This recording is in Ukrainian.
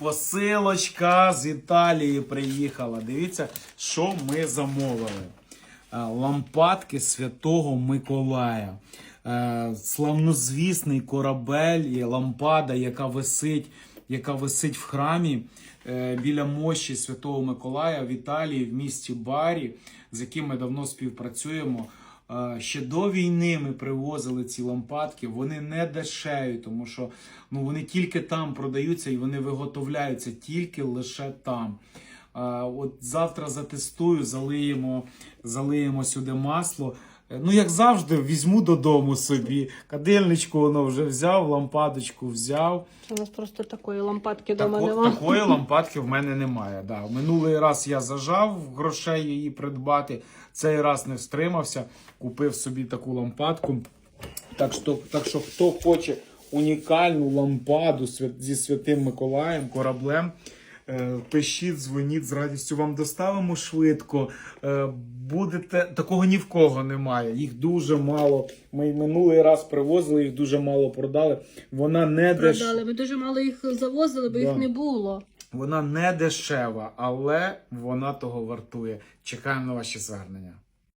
Посилочка з Італії приїхала. Дивіться, що ми замовили. Е, Лампадки Святого Миколая. Е, Славнозвісний корабель і лампада, яка висить, яка висить в храмі е, біля мощі Святого Миколая в Італії, в місті Барі, з яким ми давно співпрацюємо. Ще до війни ми привозили ці лампадки. Вони не дешеві, тому що ну, вони тільки там продаються і вони виготовляються тільки лише там. От завтра затестую, залиємо, залиємо сюди масло. Е, Ну, як завжди, візьму додому собі. Кадильничку воно вже взяв, лампадочку взяв. У нас просто такої лампадки вдома Тако, нема. такої лампадки в мене немає. Да. Минулий раз я зажав грошей її придбати. Цей раз не встримався, купив собі таку лампадку. Так що, так що хто хоче унікальну лампаду зі святим Миколаєм, кораблем. Е, Пишіть, дзвоніть, з радістю вам доставимо швидко. Е, Будете такого ні в кого немає. Їх дуже мало. Ми минулий раз привозили, їх дуже мало продали. Вона не деш... Продали. Ми дуже мало їх завозили, бо Да. їх не було. Вона не дешева, але вона того вартує. Чекаємо на ваші звернення.